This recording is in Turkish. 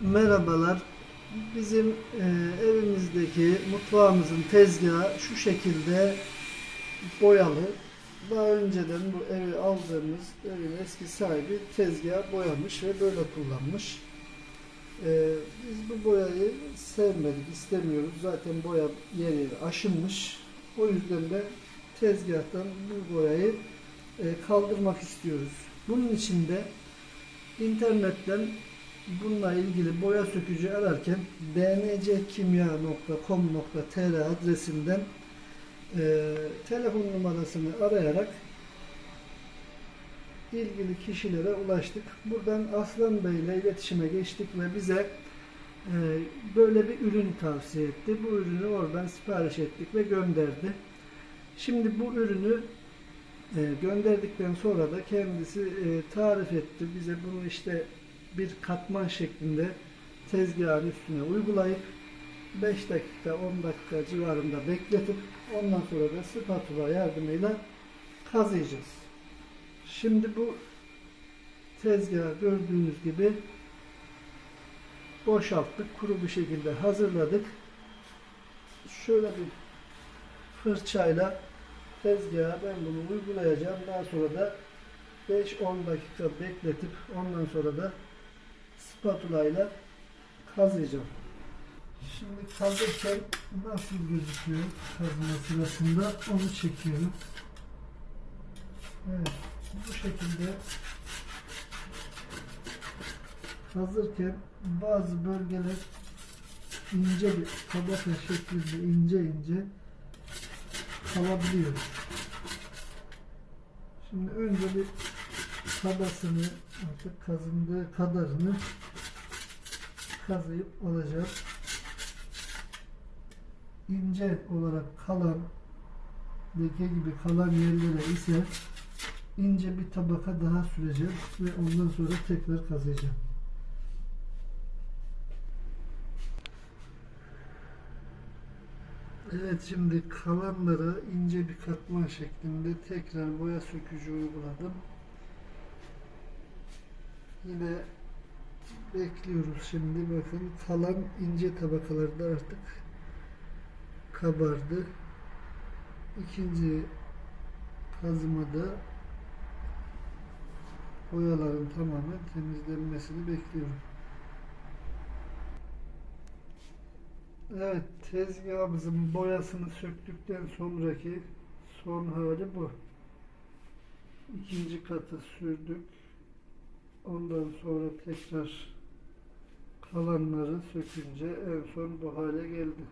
Merhabalar. Bizim e, evimizdeki mutfağımızın tezgahı şu şekilde boyalı. Daha önceden bu evi aldığımız evin eski sahibi tezgahı boyamış ve böyle kullanmış. E, biz bu boyayı sevmedik, istemiyoruz. Zaten boya yer yer aşınmış. O yüzden de tezgahtan bu boyayı e, kaldırmak istiyoruz. Bunun için de internetten bununla ilgili boya sökücü ararken dnckimya.com.tr adresinden e, telefon numarasını arayarak ilgili kişilere ulaştık. Buradan Aslan Bey ile iletişime geçtik ve bize e, böyle bir ürün tavsiye etti. Bu ürünü oradan sipariş ettik ve gönderdi. Şimdi bu ürünü e, gönderdikten sonra da kendisi e, tarif etti. Bize bunu işte bir katman şeklinde tezgahın üstüne uygulayıp 5 dakika 10 dakika civarında bekletip ondan sonra da spatula yardımıyla kazıyacağız. Şimdi bu tezgahı gördüğünüz gibi boşalttık. Kuru bir şekilde hazırladık. Şöyle bir fırçayla tezgaha ben bunu uygulayacağım. Daha sonra da 5-10 dakika bekletip ondan sonra da spatula ile kazıyacağım. Şimdi kazırken nasıl gözüküyor kazma sırasında onu çekiyorum. Evet bu şekilde kazırken bazı bölgeler ince bir tabaka şeklinde ince ince kalabiliyor. Şimdi önce bir tabasını artık kazındığı kadarını kazıyıp alacağım. İnce olarak kalan leke gibi kalan yerlere ise ince bir tabaka daha süreceğim ve ondan sonra tekrar kazıyacağım. Evet şimdi kalanlara ince bir katman şeklinde tekrar boya sökücü uyguladım. Yine bekliyoruz şimdi bakın kalan ince tabakalarda artık kabardı. İkinci kazımada boyaların tamamen temizlenmesini bekliyorum. Evet, tezgahımızın boyasını söktükten sonraki son hali bu. İkinci katı sürdük. Ondan sonra tekrar kalanları sökünce en son bu hale geldi.